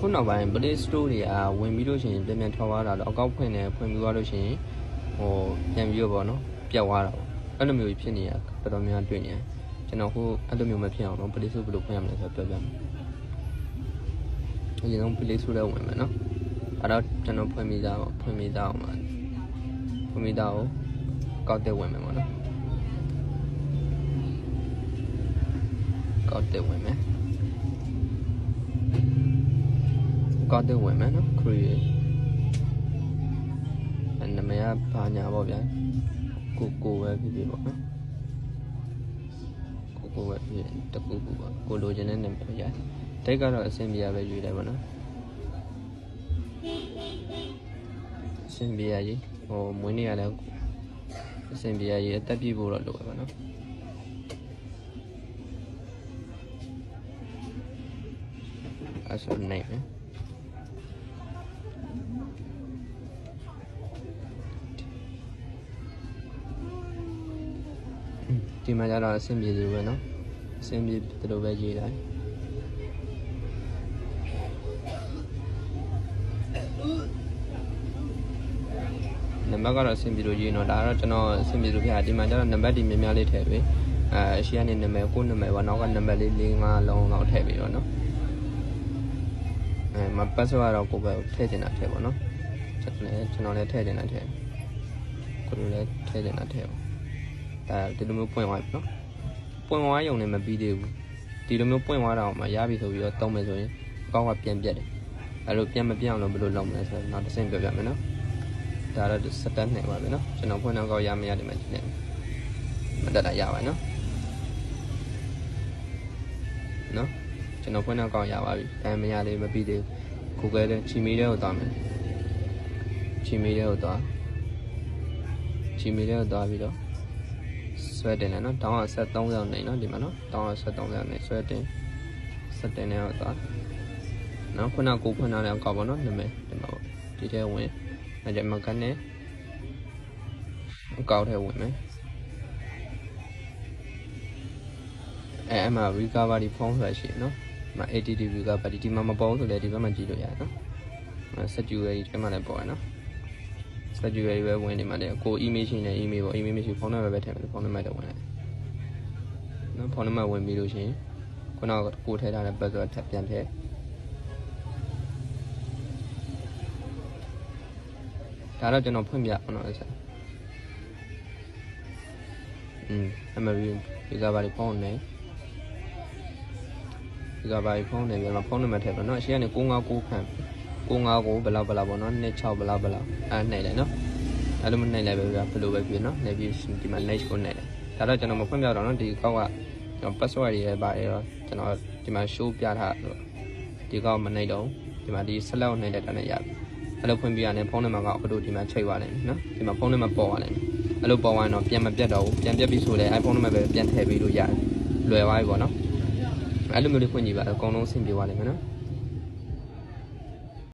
အခုနောက်ပိုင်း Play Store တွေကဝင်ပြီးလို့ရှိရင်ပြန်ပြန်ထောက်သွားတာတော့အကောက်ဖွင့်နေဖွင့်ပြီးသွားလို့ရှိရင်ဟိုပြန်ပြီးတော့ပေါ့နော်ပြတ်သွားတာပေါ့အဲ့လိုမျိုးကြီးဖြစ်နေရတော်တော်များများတွေ့နေတယ်ကျွန်တော်ဟိုအဲ့လိုမျိုးမဖြစ်အောင်တော့ Play Store ဘယ်လိုဖွင့်ရမလဲဆိုတော့ပြောပြမယ်အရင်ဆုံး Play Store ထဲဝင်မယ်နော်အဲ့တော့ကျွန်တော်ဖွင့်မိသားပေါ့ဖွင့်မိသားအောင်ပါဖွင့်မိသားကိုကောက်တဲ့ဝင်မယ်ပေါ့နော်ကောက်တဲ့ဝင်မယ် ကောက်တဲ့ဝင်မယ်နော် create အဲ့နာမည်ကဘာညာပေါ့ဗျာကိုကိုပဲဖြစ်ဖြစ်ပေါ့နော်ကိုကိုပဲဖြစ်ဖြစ်တကူကူပေါ့ကိုလိုချင်တဲ့နာမည်ပဲရတယ်တိတ်ကတော့အဆင်ပြေရပဲယူတယ်ပေါ့နော်အဆင်ပြေရကြီးဟိုမွေးနေ့ရလည်းအဆင်ပြေရကြီးအသက်ပြည့်ဖို့တော့လိုပဲပေါ့နော်အဲ့ဆိုနိုင်မယ် ဒီမှာကျတော့အဆင်ပြေသေးပဲเนาะအဆင်ပြေတယ်လို့ပဲရေးတာနံပါတ်ကတော့အဆင်ပြေလို့ရေးတော့ဒါကတော့ကျွန်တော်အဆင်ပြေလို့ပြတာဒီမှာကျတော့နံပါတ်ဒီများများလေးထည့်ပေးအဲအရှိကနေနာမည်ကိုနာမည်ပေါ့နောက်ကနံပါတ်လေး၄၅လုံးလောက်ထည့်ပေးတော့เนาะအဲမပတ်ဆိုတော့ကိုပဲထည့်တင်တာထည့်ပေါ့เนาะကျွန်တော်လည်းကျွန်တော်လည်းထည့်တင်တာထည့်ကိုလိုလည်းထည့်တင်တာထည့်ပါ အဲဒီလိုမျိုးပွင့်သွားပြီနော်ပွင့်သွားရုံနဲ့မပြီးသေးဘူးဒီလိုမျိုးပွင့်သွားတာအောင်မှရပြီဆိုပြီးတော့တုံးမယ်ဆိုရင်အကောင့်ကပြန်ပြတ်တယ်အဲလိုပြန်မပြတ်အောင်လို့ဘယ်လိုလုပ်မလဲဆိုတော့နောက်တစ်ဆင့်ပြောပြမယ်နော်ဒါတော့စတက်နေပါပြီနော်ကျွန်တော်ဖွင့်တော့ကောက်ရမရတယ်မှဒီနေ့မတက်တာရပါနော်နော်ကျွန်တော်ဖွင့်တော့ကောက်ရပါပြီအဲမရလေးမပြီးသေးဘူး Google တဲ့ချီမီတဲ့ကိုသွားမယ်ချီမီတဲ့ကိုသွားချီမီတဲ့ကိုသွားပြီးတော့ ဆွဲတင်တယ်နော်တောင်းကဆက်30နေနော်ဒီမှာနော်တောင်းကဆက်30နေဆွဲတင်ဆက်တင်နေတော့သွားနော်ခုနကိုဖွင့်ထားတဲ့အကောက်ပေါ့နော်နာမည်ဒီမှာပေါ့ဒီထဲဝင်အဲ့ဒီမှာကနေအကောက်ထဲဝင်မယ်အဲအမှ recovery form ဆိုတာရှိတယ်နော်ဒီမှာ ATD recovery ဒီမှာမပေါ်ဘူးဆိုလည်းဒီဘက်မှာကြည့်လို့ရတယ်နော်အဲ security ထဲမှာလည်းပေါ်ရနော် schedule တွေပဲဝင်နေမှာလေကို email ရှိနေ email ပေါ့ email မရှိဖုန်းနံပါတ်ပဲထည့်မယ်ဖုန်းနံပါတ်တော့ဝင်လိုက်နော်ဖုန်းနံပါတ်ဝင်ပြီးလို့ရှိရင်ခုနကကိုထည့်ထားတဲ့ password ထပ်ပြန်ထည့်ဒါတော့ကျွန်တော်ဖွင့်ပြအောင်တော့ဆက်อืมအမရီဒီကဘာလေးဖုန်းနေဒီကဘာလေးဖုန်းနေပြန်မှာဖုန်းနံပါတ်ထည့်ပါနော်အရှိကနေ959ခန့် 95ကိုဘယ်လောက်ဘယ်လောက်ပေါ့နော်26ဘယ်လောက်ဘယ်လောက်အဲနှိပ်လိုက်နော်အဲ့လိုမနှိပ်လိုက်ပဲဗျာဘယ်လိုပဲဖြစ်နော်နှိပ်ပြီးဒီမှာ next ကိုနှိပ်လိုက်ဒါတော့ကျွန်တော်မဖွင့်ပြတော့နော်ဒီကောက်ကကျွန်တော် password တွေပါရတော့ကျွန်တော်ဒီမှာ show ပြထားတော့ဒီကောက်မနှိပ်တော့ဒီမှာဒီ select ကိုနှိပ်လိုက်တာနဲ့ရပြီအဲ့လိုဖွင့်ပြရတယ်ဖုန်းနံပါတ်ကအတို့ဒီမှာချိန်သွားတယ်နော်ဒီမှာဖုန်းနံပါတ်ပေါ်သွားတယ်အဲ့လိုပေါ်သွားရင်တော့ပြန်မပြတ်တော့ဘူးပြန်ပြတ်ပြီဆိုလည်း iPhone နံပါတ်ပဲပြန်ထည့်ပေးလို့ရတယ်လွယ်သွားပြီပေါ့နော်အဲ့လိုမျိုးလေးဖွင့်ကြည့်ပါအကုန်လုံးဆင်ပြေသွားလိမ့်မယ်နော်